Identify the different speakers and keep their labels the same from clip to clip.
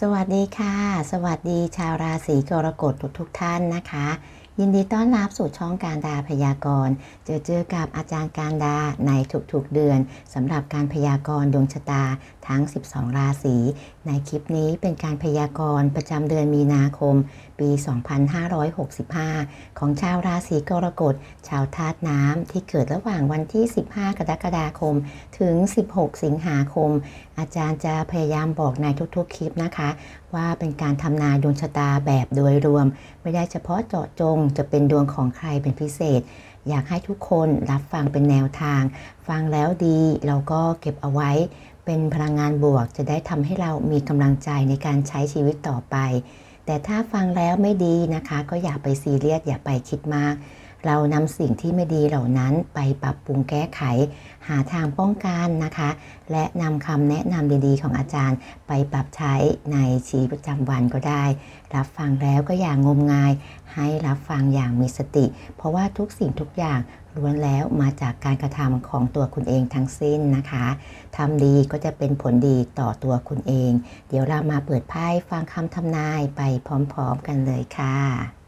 Speaker 1: สวัสดีค่ะ สวัสดีชาวราศีกรกฎทุกทุกท่านนะคะ ยินดีต้อนรับสู่ช่องการดาพยากรณ์เจอเจอกับอาจารย์การดาในทุกๆเดือนสำหรับการพยากรณ์ดวงชะตา ทั้ง 12 ราศี ในคลิปนี้เป็นการพยากรณ์ประจำเดือนมีนาคม ปี 2565 ของชาวราศีกรกฎ ชาวธาตุน้ำที่เกิดระหว่างวันที่ 15 กรกฎาคม ถึง 16 สิงหาคม อาจารย์จะพยายามบอกในทุกๆ คลิปนะคะ ว่าเป็นการทำนายดวงชะตาแบบโดยรวม ไม่ได้เฉพาะเจาะจงจะเป็นดวงของใครเป็นพิเศษอยากให้ทุกคนรับฟังเป็นแนวทาง ฟังแล้วดีเราก็เก็บเอาไว้ เป็นพลังงานบวกจะได้ทำให้เรามีกำลังใจในการใช้ชีวิตต่อไป แต่ถ้าฟังแล้วไม่ดีนะคะ ก็อย่าไปซีเรียสอย่าไปคิดมาก เรานำสิ่งที่ไม่ดีเหล่านั้นไปปรับปรุงแก้ไข หาทางป้องกันนะคะ และนำคำแนะนำดีๆ ของอาจารย์ ไปปรับใช้ในชีวิตประจำวันก็ได้ รับฟังแล้วก็อย่างงมงาย ให้รับฟังอย่างมีสติ เพราะว่าทุกสิ่งทุกอย่าง ล้วนแล้วมาจากการกระทำของตัวคุณเองทั้งสิ้นนะคะทำดีก็จะเป็นผลดีต่อตัวคุณเอง เดี๋ยวเรามาเปิดไพ่ฟังคำทำนายไปพร้อมๆกันเลยค่ะ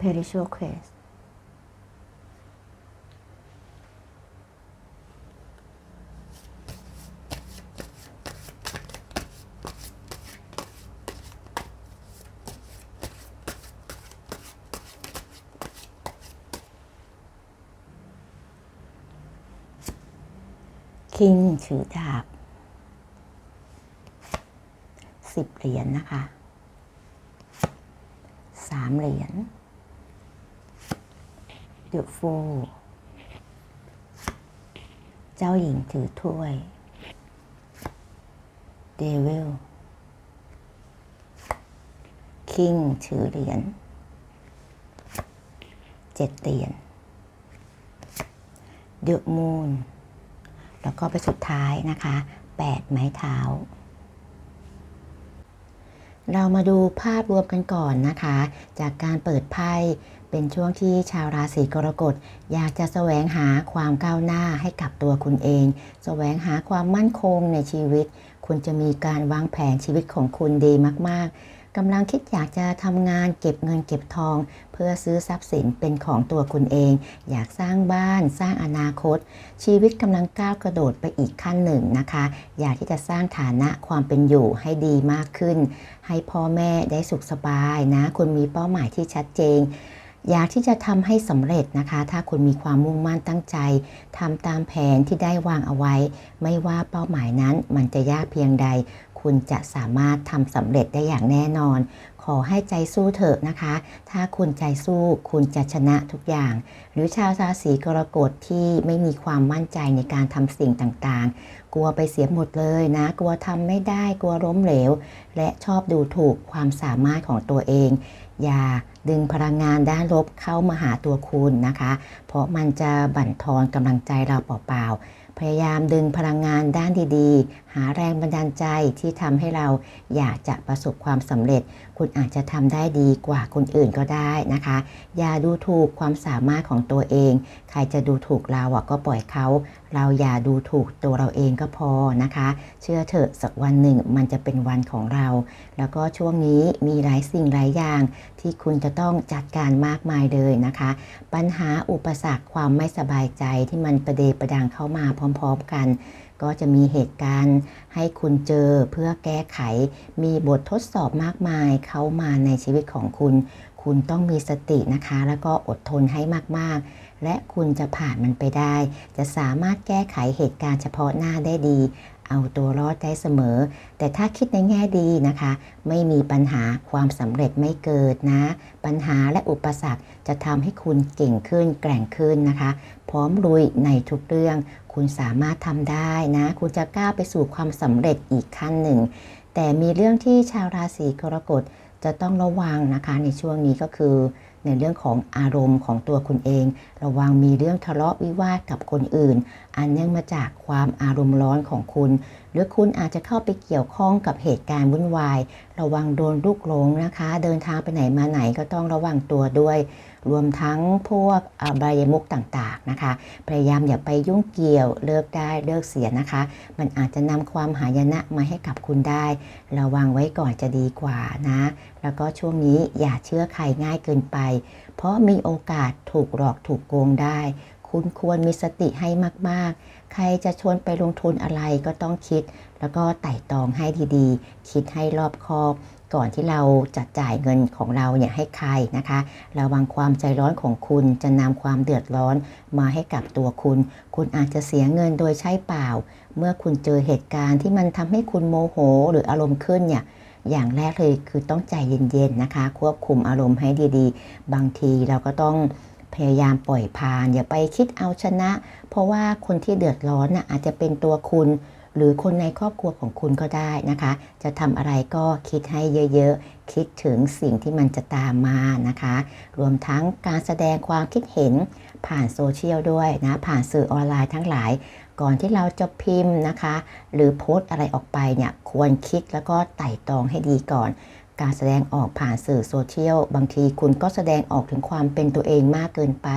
Speaker 1: spiritual quest คิงถือดาบสิบเหรียญนนะคะสามเหรียญเดอะโฟเจ้าหญิงถือถ้วยเดวิลคิงถือเหรียญเจ็ดเหรียญเดอะมูนแล้วก็ไปสุดท้ายนะคะ8ไม้เท้า เรามาดูภาพรวมกันก่อนนะคะ จากการเปิดไพ่เป็นช่วงที่ชาวราศีกรกฎอยากจะแสวงหาความก้าวหน้าให้กับตัวคุณเอง แสวงหาความมั่นคงในชีวิต คุณจะมีการวางแผนชีวิตของคุณดีมาก ๆ กำลังคิดอยากจะทำงานเก็บเงินเก็บทอง เพื่อซื้อทรัพย์สินเป็นของตัวคุณเอง อยากสร้างบ้าน สร้างอนาคต ชีวิตกำลังก้าวกระโดดไปอีกขั้นหนึ่งนะคะ อยากที่จะสร้างฐานะความเป็นอยู่ให้ดีมากขึ้น ให้พ่อแม่ได้สุขสบายนะ คุณมีเป้าหมายที่ชัดเจน อยากที่จะทำให้สำเร็จนะคะ ถ้าคุณมีความมุ่งมั่นตั้งใจทำตามแผนที่ได้วางเอาไว้ ไม่ว่าเป้าหมายนั้นมันจะยากเพียงใด คุณจะสามารถทำสำเร็จได้อย่างแน่นอน ขอให้ใจสู้เถอะนะคะ ถ้าคุณใจสู้คุณจะชนะทุกอย่าง หรือชาวราศีกรกฎที่ไม่มีความมั่นใจในการทำสิ่งต่างๆ กลัวไปเสียหมดเลยนะ กลัวทำไม่ได้ กลัวล้มเหลว และชอบดูถูกความสามารถของตัวเอง อย่าดึงพลังงานด้านลบเข้ามาหาตัวคุณนะคะ เพราะมันจะบั่นทอนกำลังใจเราเปล่าๆ พยายามดึงพลังงานด้านดีๆ หาแรงบันดาลใจที่ทำให้เราอยากจะประสบความสำเร็จ คุณอาจจะทำได้ดีกว่าคนอื่นก็ได้นะคะ อย่าดูถูกความสามารถของตัวเอง ใครจะดูถูกเราอะก็ปล่อยเขา เราอย่าดูถูกตัวเราเองก็พอนะคะ เชื่อเถอะสักวันหนึ่งมันจะเป็นวันของเรา แล้วก็ช่วงนี้มีหลายสิ่งหลายอย่าง ที่คุณจะต้องจัดการมากมายเลยนะคะ ปัญหาอุปสรรคความไม่สบายใจที่มันประเดประดังเข้ามาพร้อม ๆ กัน ก็จะมีเหตุการณ์ให้คุณเจอเพื่อแก้ไข มีบททดสอบมากมายเข้ามาในชีวิตของคุณ คุณต้องมีสตินะคะ แล้วก็อดทนให้มากๆ และคุณจะผ่านมันไปได้ จะสามารถแก้ไขเหตุการณ์เฉพาะหน้าได้ดี เอาตัวรอดได้เสมอ แต่ถ้าคิดในแง่ดีนะคะ ไม่มีปัญหาความสำเร็จไม่เกิดนะ ปัญหาและอุปสรรคจะทำให้คุณเก่งขึ้นแกร่งขึ้นนะคะ พร้อมลุยในทุกเรื่อง คุณสามารถทำได้นะ คุณจะก้าวไปสู่ความสำเร็จอีกขั้นหนึ่ง แต่มีเรื่องที่ชาวราศีกรกฎจะต้องระวังนะคะในช่วงนี้ก็คือ ในเรื่องของอารมณ์ของตัวคุณเอง ระวังมีเรื่องทะเลาะวิวาทกับคนอื่น อันเนื่องมาจากความอารมณ์ร้อนของคุณ หรือคุณอาจจะเข้าไปเกี่ยวข้องกับเหตุการณ์วุ่นวาย ระวังโดนลูกหลงนะคะ เดินทางไปไหนมาไหนก็ต้องระวังตัวด้วย รวมทั้งพวกอบายมุกต่างๆนะคะ พยายามอย่าไปยุ่งเกี่ยวเลิกได้เลิกเสียนะคะ มันอาจจะนำความหายนะมาให้กับคุณได้ ระวังไว้ก่อนจะดีกว่านะ แล้วก็ช่วงนี้อย่าเชื่อใครง่ายเกินไป เพราะมีโอกาสถูกหลอกถูกโกงได้ คุณควรมีสติให้มากๆ ใครจะชวนไปลงทุนอะไรก็ต้องคิด แล้วก็ไต่ตองให้ดีๆ คิดให้รอบคอบ ก่อนที่เราจะจ่ายเงินของเราเนี่ยให้ใครนะคะ ระวังความใจร้อนของคุณจะนำความเดือดร้อนมาให้กับตัวคุณ คุณอาจจะเสียเงินโดยใช้เปล่า เมื่อคุณเจอเหตุการณ์ที่มันทำให้คุณโมโห หรืออารมณ์ขึ้นเนี่ยอย่างแรกเลยคือต้องใจเย็นๆนะคะ ควบคุมอารมณ์ให้ดีๆ บางทีเราก็ต้องพยายามปล่อยผ่าน อย่าไปคิดเอาชนะ เพราะว่าคนที่เดือดร้อนน่ะอาจจะเป็นตัวคุณ หรือคนในครอบครัวของคุณก็ได้นะคะ จะทำอะไรก็คิดให้เยอะๆ คิดถึงสิ่งที่มันจะตามมานะคะ รวมทั้งการแสดงความคิดเห็นผ่านโซเชียลด้วยนะผ่านสื่อออนไลน์ทั้งหลาย ก่อนที่เราจะพิมพ์นะคะ หรือโพสต์อะไรออกไปเนี่ยควรคิดแล้วก็ไต่ตรองให้ดีก่อน การแสดงออกผ่านสื่อโซเชียลบางทีคุณก็แสดงออกถึงความเป็นตัวเองมากเกินไป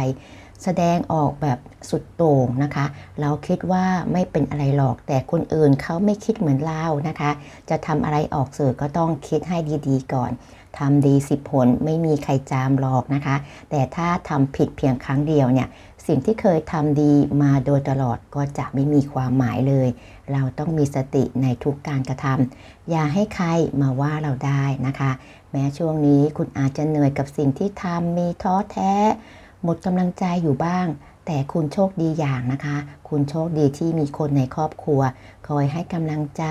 Speaker 1: แสดงออกแบบสุดโต่งนะคะ เราคิดว่าไม่เป็นอะไรหรอกแต่คนอื่นเขาไม่คิดเหมือนเรานะคะ จะทำอะไรออกสื่อก็ต้องคิดให้ดีๆ ก่อนทำดีสิบผลไม่มีใครจามหรอกนะคะ แต่ถ้าทำผิดเพียงครั้งเดียวเนี่ยสิ่งที่เคยทำดีมาโดยตลอดก็จะไม่มีความหมายเลย เราต้องมีสติในทุกการกระทำอย่าให้ใครมาว่าเราได้นะคะ แม้ช่วงนี้คุณอาจจะเหนื่อยกับสิ่งที่ทำมีท้อแท้ หมดกำลังใจอยู่บ้าง แต่คุณโชคดีอย่างนะคะ คุณโชคดีที่มีคนในครอบครัว คอยให้กำลังใจ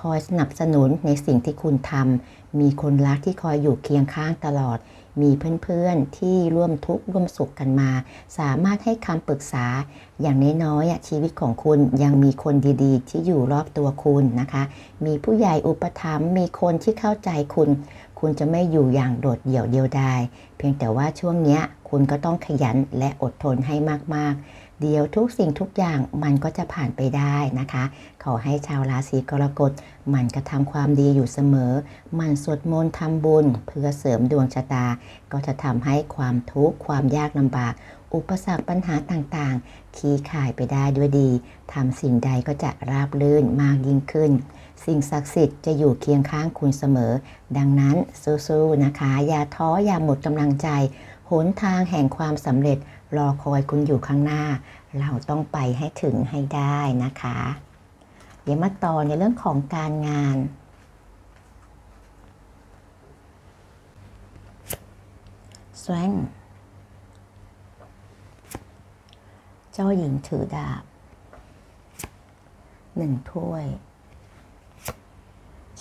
Speaker 1: คอยสนับสนุนในสิ่งที่คุณทำมีคนรักที่คอยอยู่เคียงข้างตลอด มีเพื่อนๆที่ร่วมทุกข์ร่วมสุขกันมา สามารถให้คำปรึกษา อย่างน้อยๆชีวิตของคุณยังมีคนดีๆ ที่อยู่รอบตัวคุณนะคะ มีผู้ใหญ่อุปถัมภ์มีคนที่เข้าใจคุณ คุณจะไม่อยู่อย่างโดดเดี่ยวเดียวดายเพียงแต่ว่าช่วงเนี้ย คุณก็ต้องขยันและอดทนให้มากๆ เดี๋ยวทุกสิ่งทุกอย่างมันก็จะผ่านไปได้นะคะ ขอให้ชาวราศีกรกฎมันกระทำความดีอยู่เสมอ มันสวดมนต์ทำบุญ เพื่อเสริมดวงชะตา ก็จะทำให้ความทุกข์ความยากลำบากอุปสรรคปัญหาต่างๆขี้ขายไปได้ด้วยดี ทำสิ่งใดก็จะราบรื่นมากยิ่งขึ้น สิ่งศักดิ์สิทธิ์จะอยู่เคียงข้างคุณเสมอ ดังนั้นสู้ๆนะคะ อย่าท้ออย่าหมดกำลังใจ หนทางแห่งความสำเร็จรอคอยคุณอยู่ข้างหน้า เราต้องไปให้ถึงให้ได้นะคะ เดี๋ยวมาต่อในเรื่องของการงานแสวงเจ้าหญิงถือดาบหนึ่งถ้วย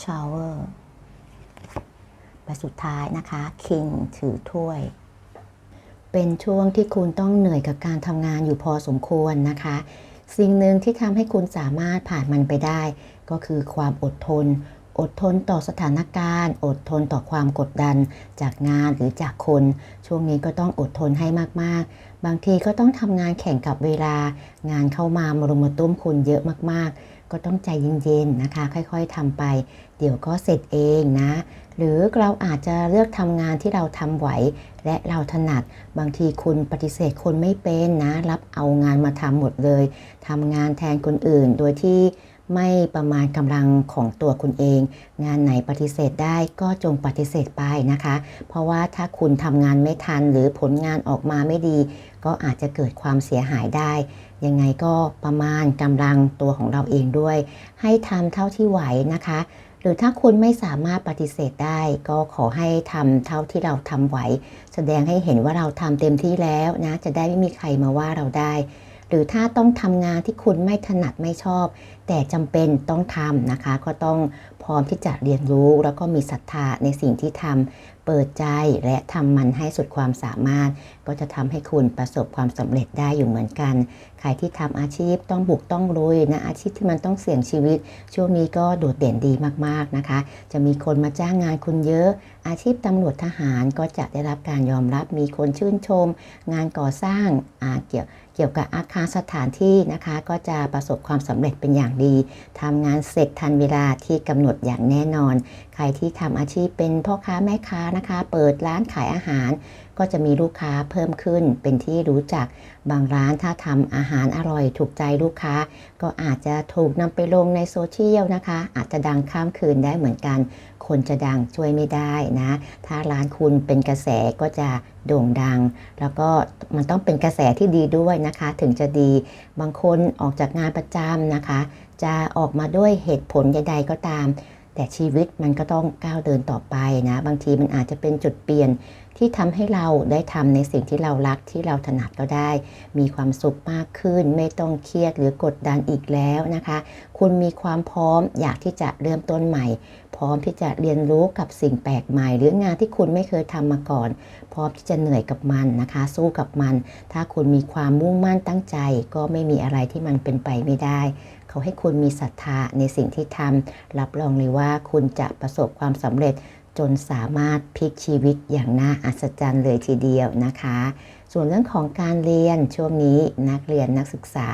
Speaker 1: ชาวเวอร์ใบสุดท้ายนะคะ คิงถือถ้วย เป็นช่วงที่คุณต้องเหนื่อยกับการทำงานอยู่พอสมควรนะคะ สิ่งหนึ่งที่ทำให้คุณสามารถผ่านมันไปได้ ก็คือความอดทน อดทนต่อสถานการณ์ อดทนต่อความกดดัน จากงานหรือจากคน ช่วงนี้ก็ต้องอดทนให้มากๆ บางทีก็ต้องทำงานแข่งกับเวลา งานเข้ามามารุมมาตุ้มคุณเยอะมากๆ ก็ต้องใจเย็นๆนะคะ ค่อยๆทำไป เดี๋ยวก็เสร็จเองนะ หรือเราอาจจะเลือกทำงานที่เราทำไหว และเราถนัดบางทีคุณปฏิเสธคนไม่เป็นนะ รับเอางานมาทำหมดเลยทำงานแทนคนอื่น โดยที่ไม่ประมาณกำลังของตัวคุณเอง งานไหนปฏิเสธได้ก็จงปฏิเสธไปนะคะ เพราะว่าถ้าคุณทำงานไม่ทันหรือผลงานออกมาไม่ดี ก็อาจจะเกิดความเสียหายได้ ยังไงก็ประมาณกำลังตัวของเราเองด้วย ให้ทำเท่าที่ไหวนะคะ หรือถ้าคุณไม่สามารถปฏิเสธได้ ก็ขอให้ทำเท่าที่เราทำไหว แสดงให้เห็นว่าเราทำเต็มที่แล้วนะ จะได้ไม่มีใครมาว่าเราได้ หรือถ้าต้องทำงานที่คุณไม่ถนัดไม่ชอบ แต่จำเป็นต้องทำนะคะ ก็ต้องพร้อมที่จะเรียนรู้แล้วก็มีศรัทธาในสิ่งที่ทำเปิดใจและทำมันให้สุดความสามารถ ก็จะทำให้คุณประสบความสำเร็จได้อยู่เหมือนกัน ใครที่ทำอาชีพต้องบุกต้องลุยนะอาชีพที่มันต้องเสี่ยงชีวิต ช่วงนี้ก็โดดเด่นดีมากๆนะคะ จะมีคนมาจ้างงานคุณเยอะ อาชีพตำรวจทหารก็จะได้รับการยอมรับมีคนชื่นชม งานก่อสร้างอาเกี่ยว กี่ยวกับอาคารสถานที่นะคะ ก็จะประสบความสำเร็จเป็นอย่างดีทำงานเสร็จทันเวลาที่กำหนดอย่างแน่นอน ใครที่ทำอาชีพเป็นพ่อค้าแม่ค้านะคะ เปิดร้านขายอาหาร ก็จะมีลูกค้าเพิ่มขึ้นเป็นที่รู้จัก บางร้านถ้าทำอาหารอร่อยถูกใจลูกค้า ก็อาจจะถูกนำไปลงในโซเชียลนะคะ อาจจะดังข้ามคืนได้เหมือนกัน คนจะดังช่วยไม่ได้นะ ถ้าร้านคุณเป็นกระแสก็จะโด่งดัง แล้วก็มันต้องเป็นกระแสที่ดีด้วยนะคะ ถึงจะดี บางคนออกจากงานประจำนะคะ จะออกมาด้วยเหตุผลใดๆก็ตาม แต่ชีวิตมันก็ต้องก้าวเดินต่อไปนะ บางทีมันอาจจะเป็นจุดเปลี่ยนที่ทำให้เราได้ทำในสิ่งที่เรารักที่เราถนัดก็ได้ มีความสุขมากขึ้น ไม่ต้องเครียดหรือกดดันอีกแล้วนะคะ คุณมีความพร้อมอยากที่จะเริ่มต้นใหม่ พร้อมที่จะเรียนรู้กับสิ่งแปลกใหม่ หรืองานที่คุณไม่เคยทำมาก่อน พร้อมที่จะเหนื่อยกับมันนะคะ สู้กับมัน ถ้าคุณมีความมุ่งมั่นตั้งใจ ก็ไม่มีอะไรที่มันเป็นไปไม่ได้ เขาให้คุณมีศรัทธาในสิ่งที่ทำรับรองเลยว่าคุณจะประสบความสำเร็จ จนสามารถพลิกชีวิตอย่างน่าอัศจรรย์เลยทีเดียวนะคะ ส่วนเรื่องของการเรียนช่วงนี้นักเรียนนักศึกษา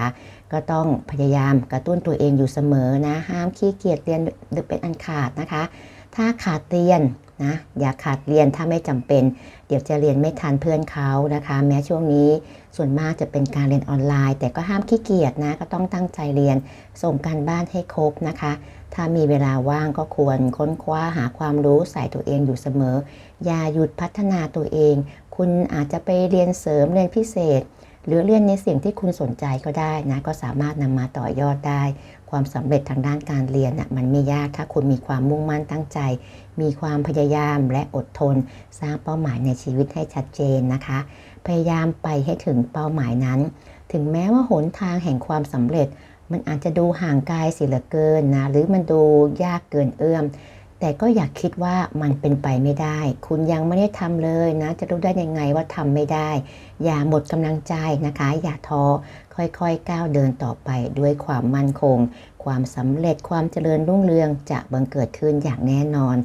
Speaker 1: ก็ต้องพยายามกระตุ้นตัวเองอยู่เสมอนะ ห้ามขี้เกียจเรียนหรือเป็นอันขาดนะคะ ถ้าขาดเรียน นะอย่าขาดเรียนถ้าไม่จำเป็น เดี๋ยวจะเรียนไม่ทันเพื่อนเขานะคะ แม้ช่วงนี้ส่วนมากจะเป็นการเรียนออนไลน์ แต่ก็ห้ามขี้เกียจนะก็ต้องตั้งใจเรียน ส่งการบ้านให้ครบนะคะ ถ้ามีเวลาว่างก็ควรค้นคว้าหาความรู้ใส่ตัวเองอยู่เสมอ อย่าหยุดพัฒนาตัวเอง คุณอาจจะไปเรียนเสริมเรียนพิเศษ หรือเรียนในสิ่งที่คุณสนใจก็ได้นะก็สามารถนำมาต่อยอดได้ ความสำเร็จทางด้านการเรียนน่ะมันไม่ยากถ้าคุณมีความมุ่งมั่นตั้งใจ มีความพยายามและอดทน สร้างเป้าหมายในชีวิตให้ชัดเจนนะคะ พยายามไปให้ถึงเป้าหมายนั้น ถึงแม้ว่าหนทางแห่งความสำเร็จ มันอาจจะดูห่างไกลเสียเหลือเกินนะหรือมันดูยากเกินเอื้อม แต่ก็อย่าคิดว่ามันเป็นไปไม่ได้ คุณยังไม่ได้ทำเลยนะ จะรู้ได้ยังไงว่าทำไม่ได้ อย่าหมดกำลังใจนะคะ อย่าท้อ ค่อยๆก้าวเดินต่อไปด้วยความมั่นคง ความสำเร็จความเจริญรุ่งเรืองจะบังเกิดขึ้นอย่างแน่นอน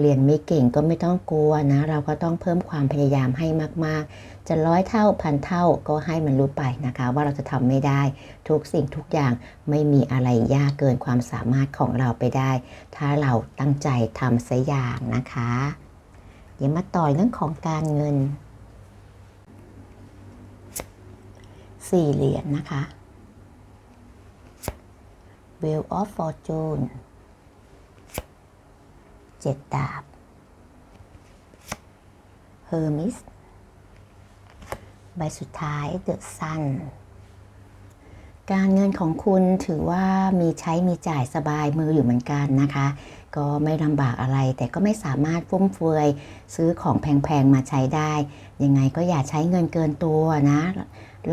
Speaker 1: เรียนไม่เก่งก็ไม่ต้องกลัวนะ เราก็ต้องเพิ่มความพยายามให้มากๆ จะร้อยเท่าพันเท่าก็ให้มันรู้ไปนะคะ ว่าเราจะทำไม่ได้ ทุกสิ่งทุกอย่างไม่มีอะไรยากเกินความสามารถของเราไปได้ ถ้าเราตั้งใจทำสักอย่างนะคะ เดี๋ยวมาต่อเรื่องของการเงิน สี่เหรียญนะคะ Wheel of Fortune เจ็ดดาบ Hermes ใบสุดท้าย The Sun การเงินของคุณถือว่ามีใช้มีจ่ายสบายมืออยู่เหมือนกันนะคะ ก็ไม่ลำบากอะไรแต่ก็ไม่สามารถฟุ่มเฟือยซื้อของแพงๆมาใช้ได้ ยังไงก็อย่าใช้เงินเกินตัวนะ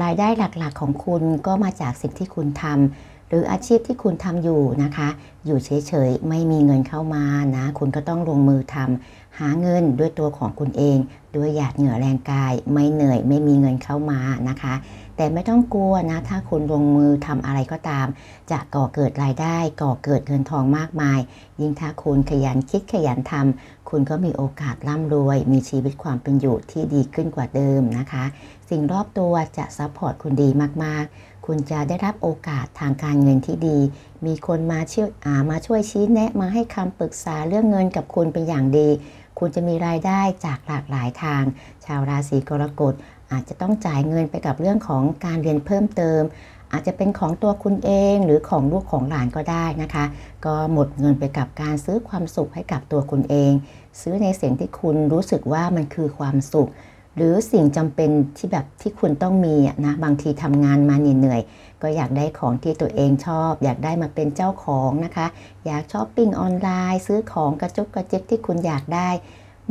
Speaker 1: รายได้หลักๆ ของคุณก็มาจากสิ่งที่คุณทำหรืออาชีพที่คุณทำอยู่นะคะ อยู่เฉยๆ ไม่มีเงินเข้ามานะ คุณก็ต้องลงมือทำหาเงินด้วยตัวของคุณเอง ด้วยหยาดเหงื่อแรงกาย ไม่เหนื่อย ไม่มีเงินเข้ามานะคะ แต่ไม่ต้องกลัวนะ ถ้าคุณลงมือทำอะไรก็ตาม จะก่อเกิดรายได้ ก่อเกิดเงินทองมากมาย ยิ่งถ้าคุณขยันคิดขยันทำ คุณก็มีโอกาสร่ำรวย มีชีวิตความเป็นอยู่ที่ดีขึ้นกว่าเดิมนะคะ สิ่งรอบตัวจะซัพพอร์ตคุณดีมากๆ คุณจะได้รับโอกาสทางการเงินที่ดี มีคนมาเชื่ออามาช่วยชี้แนะมาให้คำปรึกษาเรื่องเงินกับคุณเป็นอย่างดี คุณจะมีรายได้จากหลากหลายทาง ชาวราศีกรกฎอาจจะต้องจ่ายเงินไปกับเรื่องของการเรียนเพิ่มเติม อาจจะเป็นของตัวคุณเองหรือของลูกของหลานก็ได้นะคะ ก็หมดเงินไปกับการซื้อความสุขให้กับตัวคุณเอง ซื้อในสิ่งที่คุณรู้สึกว่ามันคือความสุข หรือสิ่งจำเป็นที่แบบที่คุณต้องมีนะบางทีทำงานมาเหนื่อยๆก็อยากได้ของที่ตัวเองชอบ อยากได้มาเป็นเจ้าของนะคะ อยากช้อปปิ้งออนไลน์ ซื้อของกระจุกกระจิกที่คุณอยากได้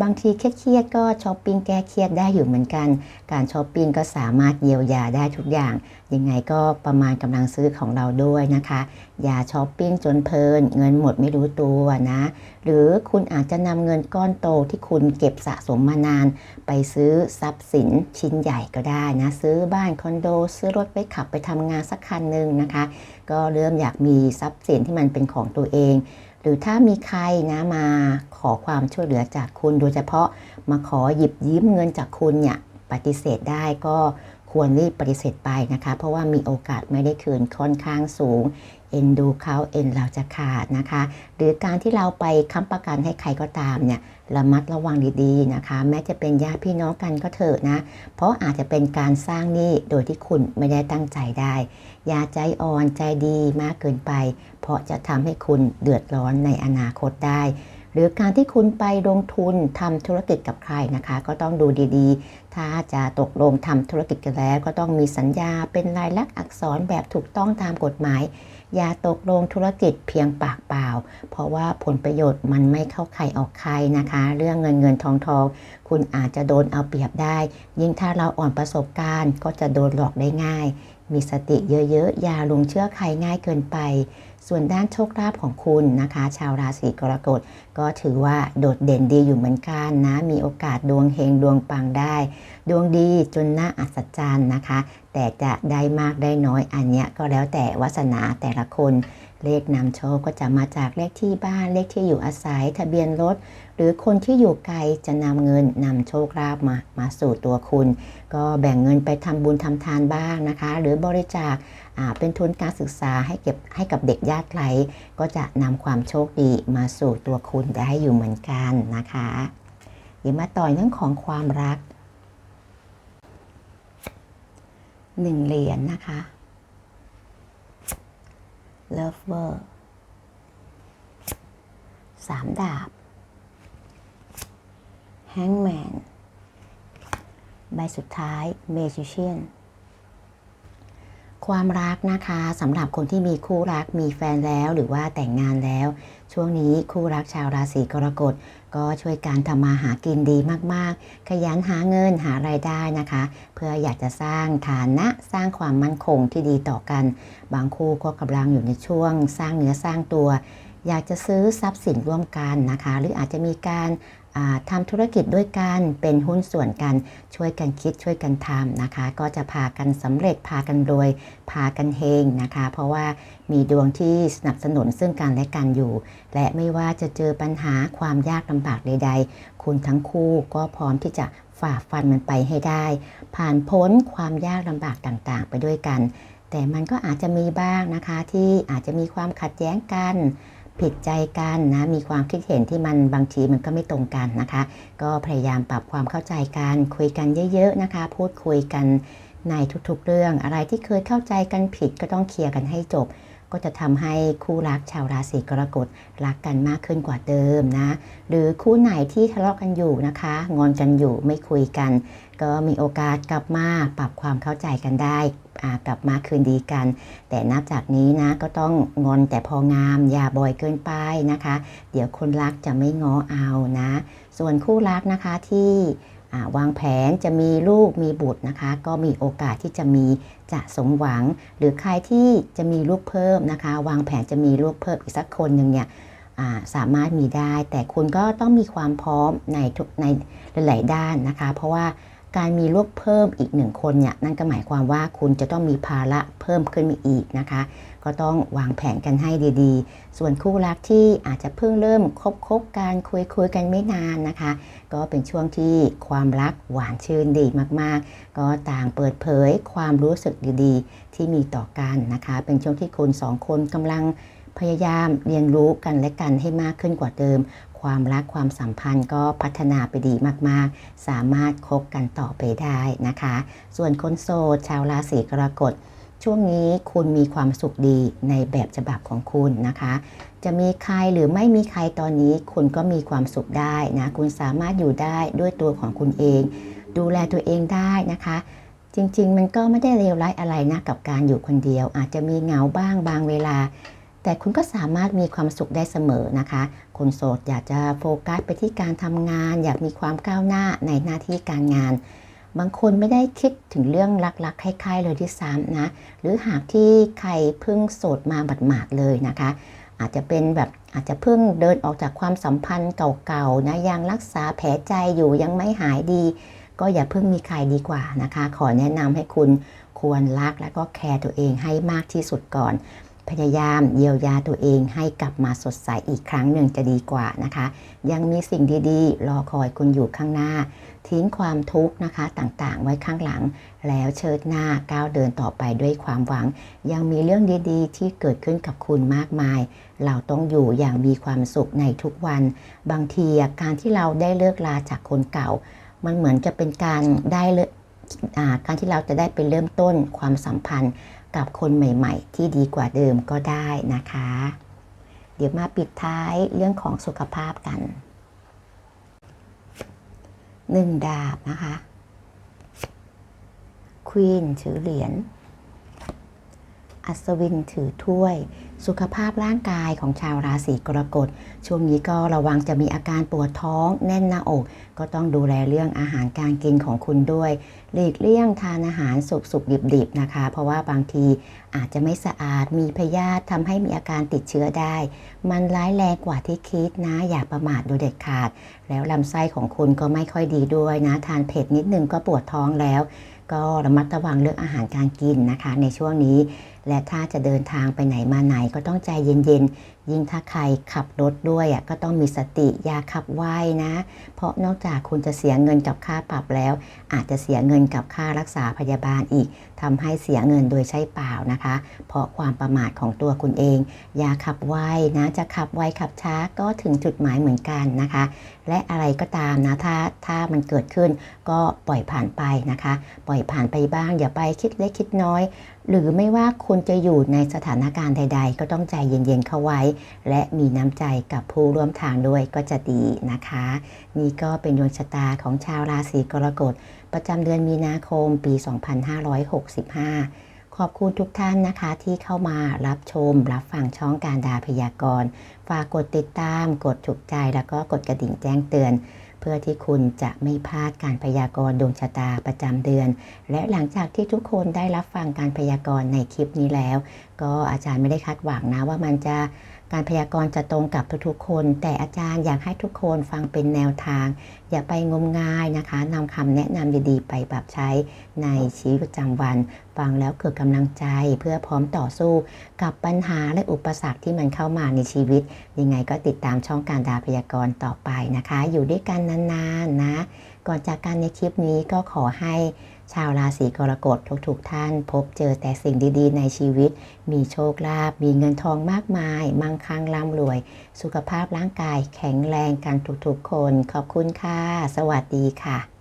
Speaker 1: บางทีเครียดก็ช้อปปิ้งแก้เครียดได้อยู่เหมือนกัน การช้อปปิ้งก็สามารถเยียวยาได้ทุกอย่าง ยังไงก็ประมาณกำลังซื้อของเราด้วยนะคะ อย่าช้อปปิ้งจนเพลิน เงินหมดไม่รู้ตัวนะ หรือคุณอาจจะนำเงินก้อนโตที่คุณเก็บสะสมมานาน ไปซื้อทรัพย์สินชิ้นใหญ่ก็ได้นะ ซื้อบ้านคอนโด ซื้อรถไปขับไปทำงานสักคันหนึ่งนะคะ ก็เริ่มอยากมีทรัพย์สินที่มันเป็นของตัวเอง หรือถ้ามีใครนะมาขอความช่วยเหลือจากคุณโดยเฉพาะมาขอหยิบยืมเงินจากคุณเนี่ยปฏิเสธได้ก็ควรรีบปฏิเสธไปนะคะ เพราะว่ามีโอกาสไม่ได้คืนค่อนข้างสูง เอ็นดูเขาเอ็นเราจะขาดนะคะ หรือการที่เราไปค้ำประกันให้ใครก็ตามเนี่ยระมัดระวังดีๆนะคะ แม้จะเป็นญาติพี่น้องกันก็เถอะนะ เพราะอาจจะเป็นการสร้างหนี้โดยที่คุณไม่ได้ตั้งใจได้ อย่าใจอ่อนใจดีมากเกินไป เพราะจะทำให้คุณเดือดร้อนในอนาคตได้หรือการที่คุณไปลงทุนทำธุรกิจกับใครนะคะ ก็ต้องดูดีๆ ถ้าจะตกลงทำธุรกิจกันแล้ว ก็ต้องมีสัญญาเป็นลายลักษณ์อักษรแบบถูกต้องตามกฎหมาย อย่าตกลงธุรกิจเพียงปากเปล่า เพราะว่าผลประโยชน์มันไม่เข้าใครออกใครนะคะ เรื่องเงินเงินทองทองคุณอาจจะโดนเอาเปรียบได้ ยิ่งถ้าเราอ่อนประสบการณ์ ก็จะโดนหลอกได้ง่าย มีสติเยอะๆอย่าลงเชื่อใครง่ายเกินไป ส่วนด้านโชคลาภของคุณนะคะ ชาวราศีกรกฎก็ถือว่าโดดเด่นดีอยู่เหมือนกันนะ มีโอกาสดวงเฮงดวงปังได้ ดวงดีจนน่าอัศจรรย์นะคะ แต่จะได้มากได้น้อยอันเนี้ยก็แล้วแต่วาสนาแต่ละคน เลขนำโชคก็จะมาจากเลขที่บ้านเลขที่อยู่อาศัย ทะเบียนรถ หรือคนที่อยู่ไกลจะนำเงินนำโชคลาภมามาสู่ตัวคุณ ก็แบ่งเงินไปทำบุญทำทานบ้างนะคะ หรือบริจาคเป็นทุนการศึกษาให้เก็บให้กับเด็กยากไร้ก็จะนำความโชคดีมาสู่ตัวคุณได้อยู่เหมือนกันนะคะเดี๋ยวมาต่อเรื่องของความรักหนึ่งเหรียญนะคะ lover สามดาบ hangman ใบสุดท้าย magician ความรักนะคะสำหรับคนที่มีคู่รักมีแฟนแล้วหรือว่าแต่งงานแล้ว ช่วงนี้คู่รักชาวราศีกรกฎก็ช่วยการทำมาหากินดีมากๆ ขยันหาเงินหารายได้นะคะ เพื่ออยากจะสร้างฐานะสร้างความมั่นคงที่ดีต่อกัน บางคู่ก็กำลังอยู่ในช่วง สร้างเนื้อสร้างตัว อยากจะซื้อทรัพย์สินร่วมกันนะคะ หรืออาจจะมีการ ทำธุรกิจด้วยกันเป็นหุ้นส่วนกันช่วยกันคิดช่วยกันทำนะคะ ก็จะพากันสำเร็จพากันรวย พากันเฮงนะคะ เพราะว่ามีดวงที่สนับสนุนซึ่งกันและกันอยู่ และไม่ว่าจะเจอปัญหาความยากลำบากใด ๆ คุณทั้งคู่ก็พร้อมที่จะฝ่าฟันมันไปให้ได้ ผ่านพ้นความยากลำบากต่างๆ ไปด้วยกัน แต่มันก็อาจจะมีบ้างนะคะที่อาจจะมีความขัดแย้งกัน ผิดใจกันนะมีความคิดเห็นที่มันบางทีมันก็ไม่ตรงกันนะคะ ก็พยายามปรับความเข้าใจกันคุยกันเยอะ ๆนะคะ พูดคุยกันในทุกๆเรื่อง อะไรที่เคยเข้าใจกันผิดก็ต้องเคลียร์กันให้จบ ก็จะทำให้คู่รักชาวราศีกรกฎรักกันมากขึ้นกว่าเดิมนะ หรือคู่ไหนที่ทะเลาะกันอยู่นะคะ งอนกันอยู่ไม่คุยกัน ก็มีโอกาสกลับมาปรับความเข้าใจกันได้กลับมาคืนดีกัน แต่นับจากนี้นะก็ต้องงอนแต่พองาม อย่าบ่อยเกินไปนะคะ เดี๋ยวคนรักจะไม่ง้อเอานะ ส่วนคู่รักนะคะที่ วางแผนจะมีลูกมีบุตรนะคะ ก็มีโอกาสที่จะมีจะสมหวัง หรือใครที่จะมีลูกเพิ่มนะคะ วางแผนจะมีลูกเพิ่มอีกสักคนหนึ่งเนี่ยสามารถมีได้ แต่คุณก็ต้องมีความพร้อมในทุกในหลาย ๆ ด้านนะคะ เพราะว่า การมีลูกเพิ่มอีกหนึ่งคนเนี่ยนั่นก็หมายความว่าคุณจะต้องมีภาระเพิ่มขึ้นมาอีกนะคะ ก็ต้องวางแผนกันให้ดีๆ ส่วนคู่รักที่อาจจะเพิ่งเริ่มคบคบกันคุยคุยกันไม่นานนะคะ ก็เป็นช่วงที่ความรักหวานชื่นดีมากๆ ก็ต่างเปิดเผยความรู้สึกดีๆ ที่มีต่อกันนะคะ เป็นช่วงที่คุณสองคนกำลังพยายามเรียนรู้กันและกันให้มากขึ้นกว่าเดิม ความรักความสัมพันธ์ก็พัฒนาไปดีมากๆ สามารถคบกันต่อไปได้นะคะ ส่วนคนโสดชาวราศีกรกฎช่วงนี้คุณมีความสุขดีในแบบฉบับของคุณนะคะ จะมีใครหรือไม่มีใครตอนนี้คุณก็มีความสุขได้นะคุณสามารถอยู่ได้ด้วยตัวของคุณเอง ดูแลตัวเองได้นะคะ จริงๆ มันก็ไม่ได้เลวร้ายอะไรนะกับการอยู่คนเดียว อาจจะมีเหงาบ้างบางเวลา แต่คุณก็สามารถมีความสุขได้เสมอนะคะ คนโสดอยากจะโฟกัสไปที่การทำงาน อยากมีความก้าวหน้าในหน้าที่การงาน บางคนไม่ได้คิดถึงเรื่องรักๆคล้ายๆเลยที่ซ้ำนะ หรือหากที่ใครเพิ่งโสดมาบัดหมาดๆเลยนะคะ อาจจะเป็นแบบอาจจะเพิ่งเดินออกจากความสัมพันธ์เก่าๆนะยังรักษาแผลใจอยู่ยังไม่หายดี ก็อย่าเพิ่งมีใครดีกว่านะคะ ขอแนะนำให้คุณควรรักและก็แคร์ตัวเองให้มากที่สุดก่อน พยายามเยียวยาตัวเองให้กลับมาสดใสอีกครั้งหนึ่งจะดีกว่านะคะ ยังมีสิ่งดีๆ รอคอยคุณอยู่ข้างหน้า ทิ้งความทุกข์นะคะต่างๆ ไว้ข้างหลัง แล้วเชิดหน้าก้าวเดินต่อไปด้วยความหวัง ยังมีเรื่องดีๆ ที่เกิดขึ้นกับคุณมากมาย เราต้องอยู่อย่างมีความสุขในทุกวัน บางทีการที่เราได้เลิกลาจากคนเก่า มันเหมือนจะเป็นการได้เล่าการที่เราจะได้ไปเริ่มต้นความสัมพันธ์ กับคนใหม่ๆ ที่ดีกว่าเดิมก็ได้นะคะ เดี๋ยวมาปิดท้ายเรื่องของสุขภาพกันหนึ่งดาบนะคะควีนถือเหรียญ อัศวินถือถ้วย สุขภาพร่างกายของชาวราศีกรกฎ ช่วงนี้ก็ระวังจะมีอาการปวดท้องแน่นหน้าอก ก็ต้องดูแลเรื่องอาหารการกินของคุณด้วย หลีกเลี่ยงทานอาหารสุกสุกดิบๆนะคะ เพราะว่าบางทีอาจจะไม่สะอาดมีพยาธิทำให้มีอาการติดเชื้อได้ มันร้ายแรงกว่าที่คิดนะ อย่าประมาทโดยเด็ดขาด แล้วลำไส้ของคุณก็ไม่ค่อยดีด้วยนะ ทานเผ็ดนิดนึงก็ปวดท้องแล้ว ก็ระมัดระวังเรื่องอาหารการกินนะคะ ในช่วงนี้ และถ้าจะเดินทางไปไหนมาไหนก็ต้องใจเย็นยิ่งถ้าใครขับรถด้วยอะก็ต้องมีสติอย่าขับไวนะ เพราะนอกจากคุณจะเสียเงินกับค่าปรับแล้ว อาจจะเสียเงินกับค่ารักษาพยาบาลอีกทำให้เสียเงินโดยใช่เปล่านะคะ เพราะความประมาทของตัวคุณเอง อย่าขับไวนะจะขับไวขับช้าก็ถึงจุดหมายเหมือนกันนะคะ และอะไรก็ตามนะถ้าถ้ามันเกิดขึ้นก็ปล่อยผ่านไปนะคะ ปล่อยผ่านไปบ้าง อย่าไปคิดเล็กคิดน้อย หรือไม่ว่าคุณจะอยู่ในสถานการณ์ใด ๆ ก็ต้องใจเย็นๆเข้าไว้และมีน้ำใจกับผู้ร่วมทางด้วยก็จะดีนะคะ นี่ก็เป็นดวงชะตาของชาวราศีกรกฎ ประจำเดือนมีนาคมปี 2565 ขอบคุณทุกท่านนะคะที่เข้ามารับชม รับฟังช่องการดาพยากรณ์ ฝากกดติดตาม กดถูกใจแล้วก็กดกระดิ่งแจ้งเตือนเพื่อที่คุณจะไม่พลาดการพยากรณ์ดวงชะตาประจำเดือน และหลังจากที่ทุกคนได้รับฟังการพยากรณ์ในคลิปนี้แล้ว ก็อาจารย์ไม่ได้คาดหวังนะว่ามันจะ การพยากรณ์จะตรงกับทุกๆคน แต่อาจารย์อยากให้ทุกคนฟังเป็นแนวทาง อย่าไปงมงายนะคะนำคำแนะนำดีๆ ไปปรับใช้ในชีวิตประจำวัน ฟังแล้วเกิดกำลังใจเพื่อพร้อมต่อสู้กับปัญหาและอุปสรรคที่มันเข้ามาในชีวิต ยังไงก็ติดตามช่องการดาพยากรณ์ต่อไปนะคะ อยู่ด้วยกันนานๆนะ ก่อนจากกันในคลิปนี้ก็ขอให้ ชาวราศีกรกฎทุกๆท่านพบเจอแต่สิ่งดีๆ ในชีวิต มีโชคลาภมีเงินทองมากมาย มั่งคั่งร่ำรวย สุขภาพร่างกายแข็งแรงกันทุกๆคน ขอบคุณค่ะ สวัสดีค่ะ